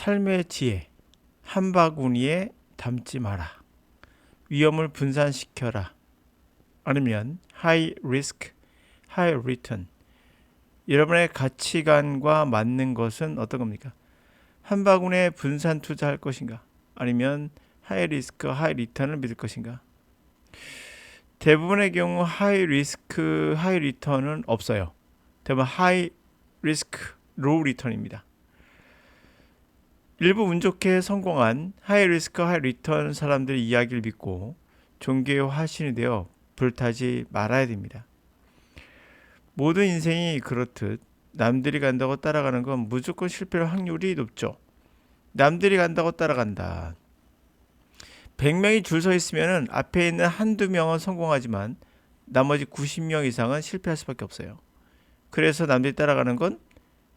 삶의 지혜 한 바구니에 담지 마라. 위험을 분산시켜라. 아니면 high risk, high return. 여러분의 가치관과 맞는 것은 어떤 겁니까? 한 바구니에 분산 투자할 것인가? 아니면 하이 리스크, 하이 리턴을 믿을 것인가? 대부분의 경우 하이 리스크, 하이 리턴은 없어요. 대부분 하이 리스크, 로우 리턴입니다. 일부 운 좋게 성공한 하이 리스크, 하이 리턴 사람들의 이야기를 믿고 종교의 화신이 되어 불타지 말아야 됩니다. 모든 인생이 그렇듯 남들이 간다고 따라가는 건 무조건 실패할 확률이 높죠. 남들이 간다고 따라간다. 100명이 줄 서 있으면 앞에 있는 한두 명은 성공하지만 나머지 90명 이상은 실패할 수밖에 없어요. 그래서 남들이 따라가는 건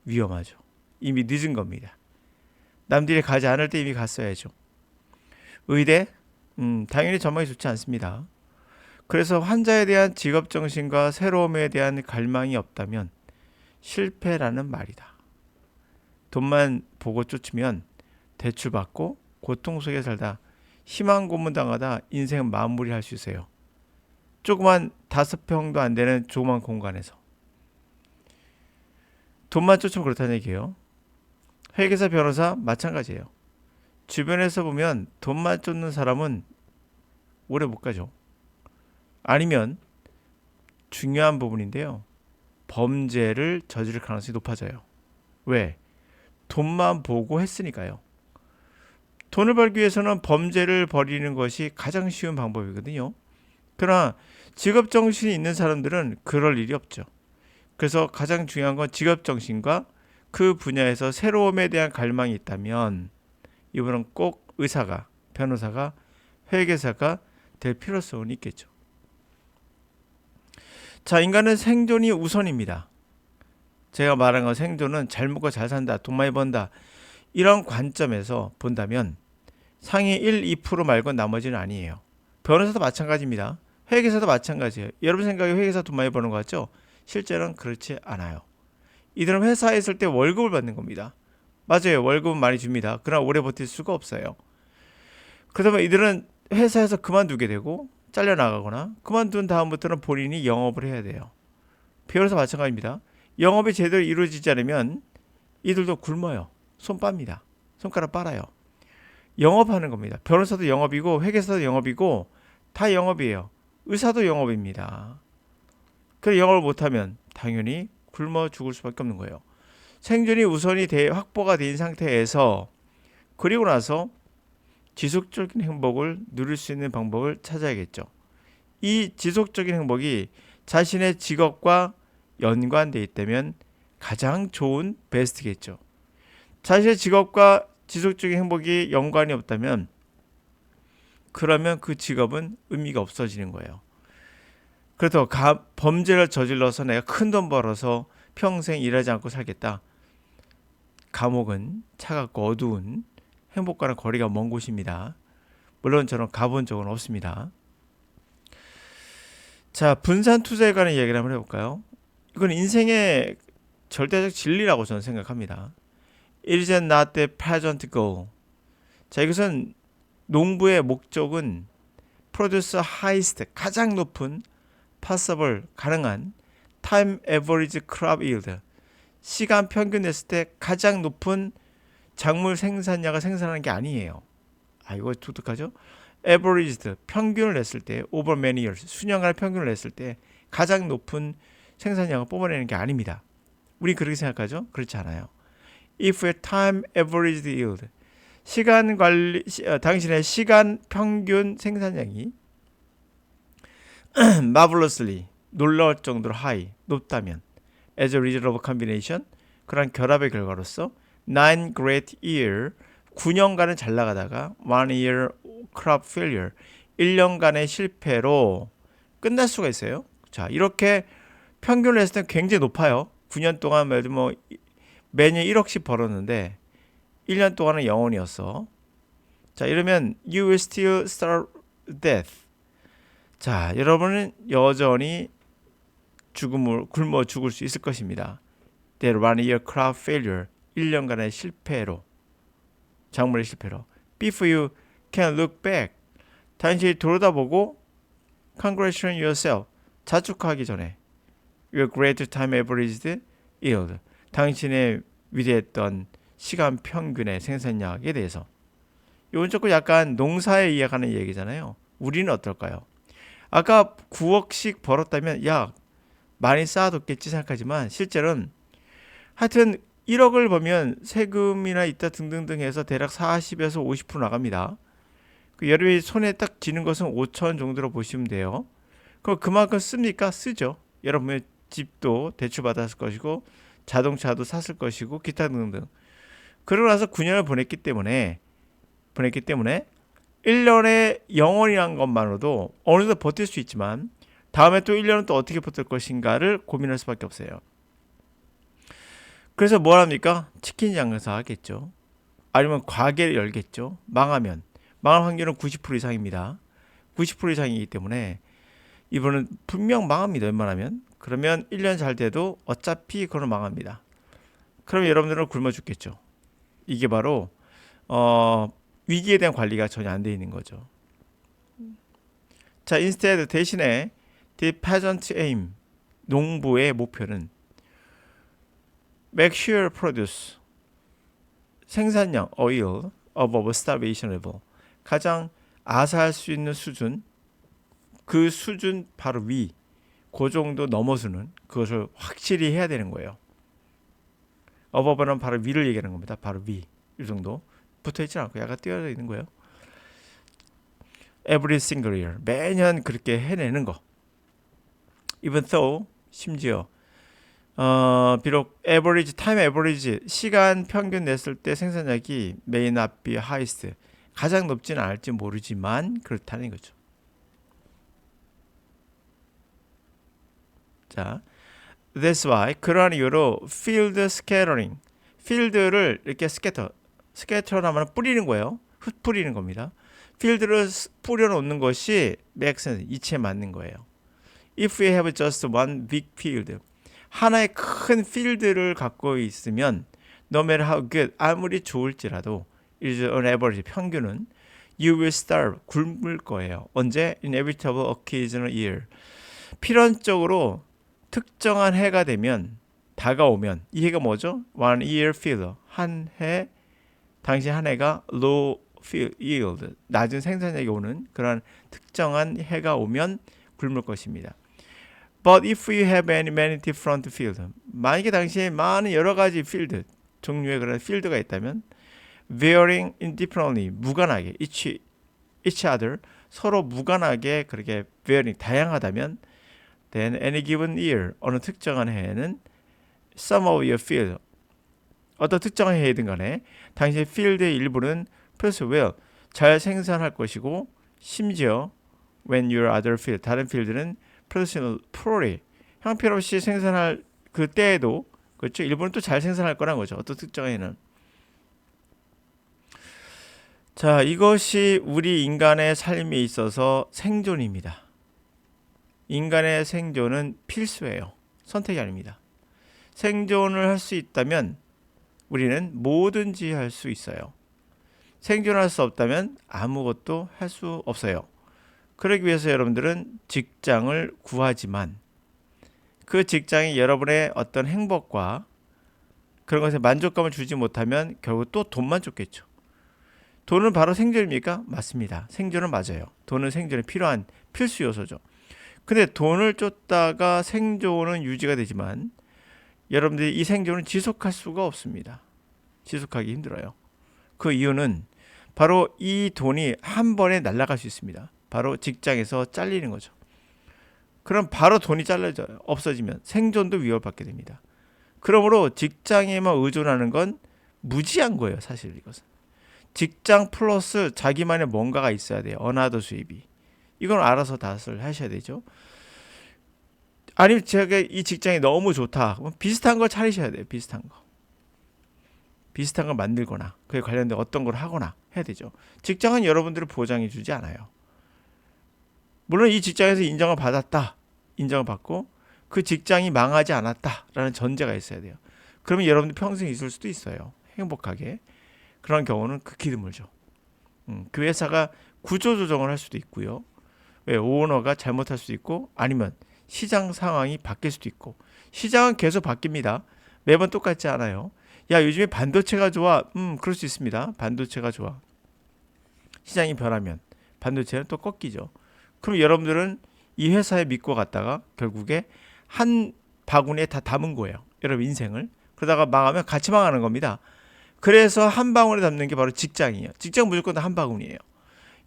위험하죠. 이미 늦은 겁니다. 남들이 가지 않을 때 이미 갔어야죠. 의대? 음, 당연히 전망이 좋지 않습니다. 그래서 환자에 대한 직업 정신과 새로움에 대한 갈망이 없다면 실패라는 말이다. 돈만 보고 쫓으면 대출받고 고통 속에 살다 희망 고문당하다 인생 마무리할 수 있어요. 조그만 다섯 평도 안 되는 조그만 공간에서 돈만 쫓으면 그렇다는 얘기예요. 회계사 변호사 마찬가지예요. 주변에서 보면 돈만 쫓는 사람은 오래 못 가죠. 아니면 중요한 부분인데요. 범죄를 저지를 가능성이 높아져요. 왜? 돈만 보고 했으니까요. 돈을 벌기 위해서는 범죄를 벌이는 것이 가장 쉬운 방법이거든요. 그러나 직업 정신이 있는 사람들은 그럴 일이 없죠. 그래서 가장 중요한 건 직업 정신과 그 분야에서 새로움에 대한 갈망이 있다면 이분은 꼭 의사가, 변호사가, 회계사가 될 필요성은 있겠죠. 자, 인간은 생존이 우선입니다. 제가 말한 건 생존은 잘 먹고 잘 산다, 돈 많이 번다. 이런 관점에서 본다면 상위 1, 2% 말고 나머지는 아니에요. 변호사도 마찬가지입니다. 회계사도 마찬가지예요. 여러분 생각에 회계사 돈 많이 버는 것 같죠? 실제로는 그렇지 않아요. 이들은 회사에 있을 때 월급을 받는 겁니다. 맞아요. 월급은 많이 줍니다. 그러나 오래 버틸 수가 없어요. 그러다 보면 이들은 회사에서 그만두게 되고 잘려나가거나 그만둔 다음부터는 본인이 영업을 해야 돼요. 변호사 마찬가지입니다. 영업이 제대로 이루어지지 않으면 이들도 굶어요. 손 빱니다. 손가락 빨아요. 영업하는 겁니다. 변호사도 영업이고 회계사도 영업이고 다 영업이에요. 의사도 영업입니다. 그 영업을 못하면 당연히 굶어 죽을 수밖에 없는 거예요. 생존이 우선이 돼 확보가 된 상태에서 그리고 나서 지속적인 행복을 누릴 수 있는 방법을 찾아야겠죠. 이 지속적인 행복이 자신의 직업과 연관돼 있다면 가장 좋은 베스트겠죠. 자신의 직업과 지속적인 행복이 연관이 없다면 그러면 그 직업은 의미가 없어지는 거예요. 그래서 가, 범죄를 저질러서 내가 큰 돈 벌어서 평생 일하지 않고 살겠다. 감옥은 차갑고 어두운 행복과는 거리가 먼 곳입니다. 물론 저는 가본 적은 없습니다. 자, 분산 투자에 관한 이야기를 한번 해볼까요? 이건 인생의 절대적 진리라고 저는 생각합니다. It is not the present goal. 자, 이것은 농부의 목적은 produce highest 가장 높은 possible 가능한 time average crop yield 시간 평균 냈을 때 가장 높은 작물 생산량을 생산하는 게 아니에요. 아 이거 독특하죠? averaged 평균을 냈을 때 over many years 수년간 평균을 냈을 때 가장 높은 생산량을 뽑아내는 게 아닙니다. 우리 그렇게 생각하죠? 그렇지 않아요. if a time averaged yield 시간 관리 시, 어, 당신의 시간 평균 생산량이 marvelously 놀라울 정도로 high 높다면 as a result of combination 그런 결합의 결과로서 nine great year 9년간은 잘 나가다가 one year crop failure 1년간의 실패로 끝날 수가 있어요. 자, 이렇게 평균을 했을 때 굉장히 높아요. 9년 동안 뭐 매년 1억씩 벌었는데 1년 동안은 영원이었어. 자, 이러면 you will still starve death. 자, 여러분은 여전히 죽음을 굶어 죽을 수 있을 것입니다. That one year crop failure. 1년간의 실패로. 작물의 실패로. Before you can look back. 당신이 돌아다보고 congratulate yourself. 자축하기 전에 your great time averaged yield. 당신의 위대했던 시간 평균의 생산량에 대해서. 이건 조금 약간 농사에 이야기하는 얘기잖아요. 우리는 어떨까요? 아까 9억씩 벌었다면 야 많이 쌓아뒀겠지 생각하지만 실제로는 하여튼 1억을 벌면 세금이나 이따 등등등 해서 대략 40에서 50% 나갑니다. 그 여러분이 손에 딱 쥐는 것은 5천 정도로 보시면 돼요. 그럼 그만큼 씁니까? 쓰죠. 여러분의 집도 대출받았을 것이고 자동차도 샀을 것이고 기타 등등. 그러고 나서 9년을 보냈기 때문에 보냈기 때문에 1년의 영원이란 것만으로도 어느 정도 버틸 수 있지만 다음에 또 1년은 또 어떻게 버틸 것인가를 고민할 수밖에 없어요. 그래서 뭘 합니까? 치킨 장사 하겠죠. 아니면 가게를 열겠죠. 망하면 망할 확률은 90% 이상입니다. 90% 이상이기 때문에 이번은 분명 망합니다. 웬만하면 그러면 1년 잘 돼도 어차피 그건 망합니다. 그럼 여러분들은 굶어 죽겠죠. 이게 바로 어, 위기에 대한 관리가 전혀 안 돼 있는 거죠. 자, instead 대신에 the peasant aim 농부의 목표는 make sure produce 생산량 oil above starvation level 가장 아사할 수 있는 수준 그 수준 바로 위, 그 정도 넘어서는 그것을 확실히 해야 되는 거예요. 어버버는 바로 위를 얘기하는 겁니다. 바로 위, 이 정도 붙어 있지 않고 약간 뛰어져 있는 거예요. Every single year 매년 그렇게 해내는 거. Even though 심지어 어, 비록 average time average 시간 평균 냈을 때 생산량이 may not be highest 가장 높지는 않을지 모르지만 그렇다는 거죠. 자, that's why 그러한 이유로 field scattering, field를 이렇게 scatter, scatter하면 뿌리는 거예요. 흩뿌리는 겁니다. field를 뿌려놓는 것이 sense, 이치에 맞는 거예요. If we have just one big field, 하나의 큰 field를 갖고 있으면 no matter how good, 아무리 좋을지라도 is on average, 평균은 you will starve, 굶을 거예요. 언제? inevitable occasional year. 필연적으로 특정한 해가 되면 다가오면 이 해가 뭐죠? One year field 한해 당시 한 해가 low yield 낮은 생산량이 오는 그런 특정한 해가 오면 굶을 것입니다. But if you have any many different field 만약에 당시에 많은 여러 가지 field 종류의 그런 field가 있다면 varying indifferently 무관하게 each each other 서로 무관하게 그렇게 varying 다양하다면 then any given year 어느 특정한 해에는 some of your field 어떤 특정한 해이든 간에 당신의 필드의 일부는 produce well 잘 생산할 것이고 심지어 when your other field 다른 필드는 produce poorly 형편 없이 생산할 그 때에도 그렇죠 일부는 또잘 생산할 거란 거죠 어떤 특정한 해는 자 이것이 우리 인간의 삶에 있어서 생존입니다. 인간의 생존은 필수예요. 선택이 아닙니다. 생존을 할 수 있다면 우리는 뭐든지 할 수 있어요. 생존할 수 없다면 아무것도 할 수 없어요. 그러기 위해서 여러분들은 직장을 구하지만 그 직장이 여러분의 어떤 행복과 그런 것에 만족감을 주지 못하면 결국 또 돈만 쫓겠죠. 돈은 바로 생존입니까? 맞습니다. 생존은 맞아요. 돈은 생존에 필요한 필수 요소죠. 근데 돈을 쫓다가 생존은 유지가 되지만 여러분들이 이 생존을 지속할 수가 없습니다. 지속하기 힘들어요. 그 이유는 바로 이 돈이 한 번에 날아갈 수 있습니다. 바로 직장에서 잘리는 거죠. 그럼 바로 돈이 잘라져요. 없어지면 생존도 위협받게 됩니다. 그러므로 직장에만 의존하는 건 무지한 거예요. 사실 이것은. 직장 플러스 자기만의 뭔가가 있어야 돼요. 어나더 수입이. 이건 알아서 다을 하셔야 되죠. 아니면 제가 이 직장이 너무 좋다. 비슷한 걸 차리셔야 돼요. 비슷한 거. 비슷한 걸 만들거나 그에 관련된 어떤 걸 하거나 해야 되죠. 직장은 여러분들을 보장해 주지 않아요. 물론 이 직장에서 인정을 받았다. 인정을 받고 그 직장이 망하지 않았다라는 전제가 있어야 돼요. 그러면 여러분들 평생 있을 수도 있어요. 행복하게. 그런 경우는 극히 드물죠. 음, 그 회사가 구조 조정을 할 수도 있고요. 왜 오너가 잘못할 수도 있고 아니면 시장 상황이 바뀔 수도 있고 시장은 계속 바뀝니다. 매번 똑같지 않아요. 야 요즘에 반도체가 좋아. 음 그럴 수 있습니다. 반도체가 좋아. 시장이 변하면 반도체는 또 꺾이죠. 그럼 여러분들은 이 회사에 믿고 갔다가 결국에 한 바구니에 다 담은 거예요. 여러분 인생을 그러다가 망하면 같이 망하는 겁니다. 그래서 한 방울에 담는 게 바로 직장이에요. 직장 무조건 다 한 바구니예요.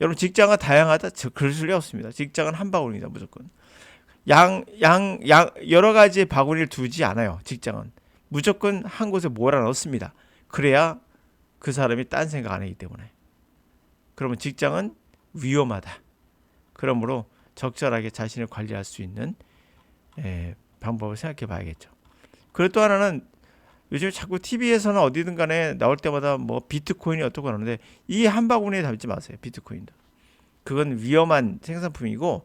여러분 직장은 다양하다. 저 그럴 리 없습니다. 직장은 한 바구니다 무조건. 양, 양, 양 여러 가지의 바구니를 두지 않아요. 직장은 무조건 한 곳에 몰아넣습니다. 그래야 그 사람이 딴 생각 안 하기 때문에. 그러면 직장은 위험하다. 그러므로 적절하게 자신을 관리할 수 있는 에, 방법을 생각해 봐야겠죠. 그리고 또 하나는 요즘 자꾸 TV에서는 어디든 간에 나올 때마다 뭐 비트코인이 어떻고 하는데 이 한 바구니에 담지 마세요. 비트코인도. 그건 위험한 생산품이고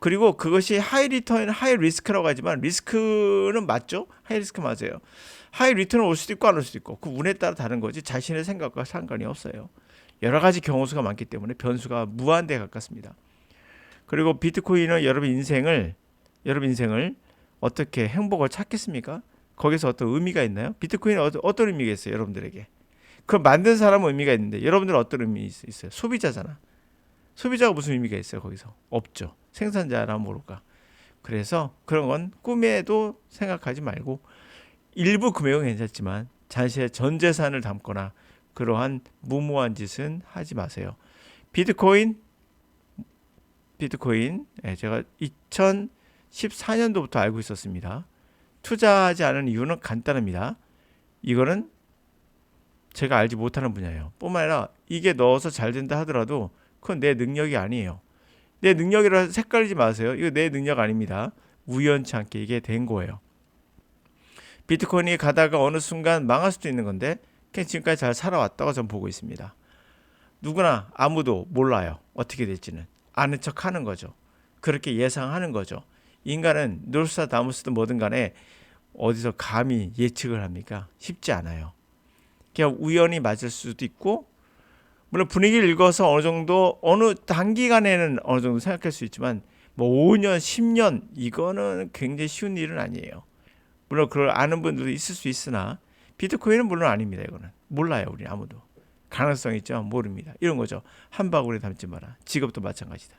그리고 그것이 하이 리턴, 하이 리스크라고 하지만 리스크는 맞죠? 하이 리스크 맞아요. 하이 리턴은 올 수도 있고 안 올 수도 있고 그 운에 따라 다른 거지 자신의 생각과 상관이 없어요. 여러 가지 경우수가 많기 때문에 변수가 무한대에 가깝습니다. 그리고 비트코인은 여러분 인생을 여러분 인생을 어떻게 행복을 찾겠습니까? 거기서 어떤 의미가 있나요? 비트코인은 어떤, 어떤 의미가 있어요, 여러분들에게? 그걸 만든 사람은 의미가 있는데 여러분들은 어떤 의미 있- 있어요? 소비자잖아. 소비자가 무슨 의미가 있어요, 거기서? 없죠. 생산자라 모를까. 그래서 그런 건 꿈에도 생각하지 말고 일부 금액은 괜찮지만 자신의 전 재산을 담거나 그러한 무모한 짓은 하지 마세요. 비트코인 비트코인 예, 제가 2014년도부터 알고 있었습니다. 투자하지 않은 이유는 간단합니다. 이거는 제가 알지 못하는 분야예요. 뿐만 아니라 이게 넣어서 잘 된다 하더라도 그건 내 능력이 아니에요. 내 능력이라 색깔리지 마세요. 이거 내 능력 아닙니다. 우연치 않게 이게 된 거예요. 비트코인이 가다가 어느 순간 망할 수도 있는 건데 그냥 지금까지 잘 살아왔다고 저는 보고 있습니다. 누구나 아무도 몰라요. 어떻게 될지는. 아는 척 하는 거죠. 그렇게 예상하는 거죠. 인간은 놀사다무스든 뭐든 간에 어디서 감히 예측을 합니까? 쉽지 않아요. 그냥 우연히 맞을 수도 있고 물론 분위기를 읽어서 어느 정도 어느 단기간에는 어느 정도 생각할 수 있지만 뭐 5년, 10년 이거는 굉장히 쉬운 일은 아니에요. 물론 그걸 아는 분들도 있을 수 있으나 비트코인은 물론 아닙니다. 이거는 몰라요. 우리 아무도 가능성 있죠. 모릅니다. 이런 거죠. 한 바구니 담지 마라. 직업도 마찬가지다.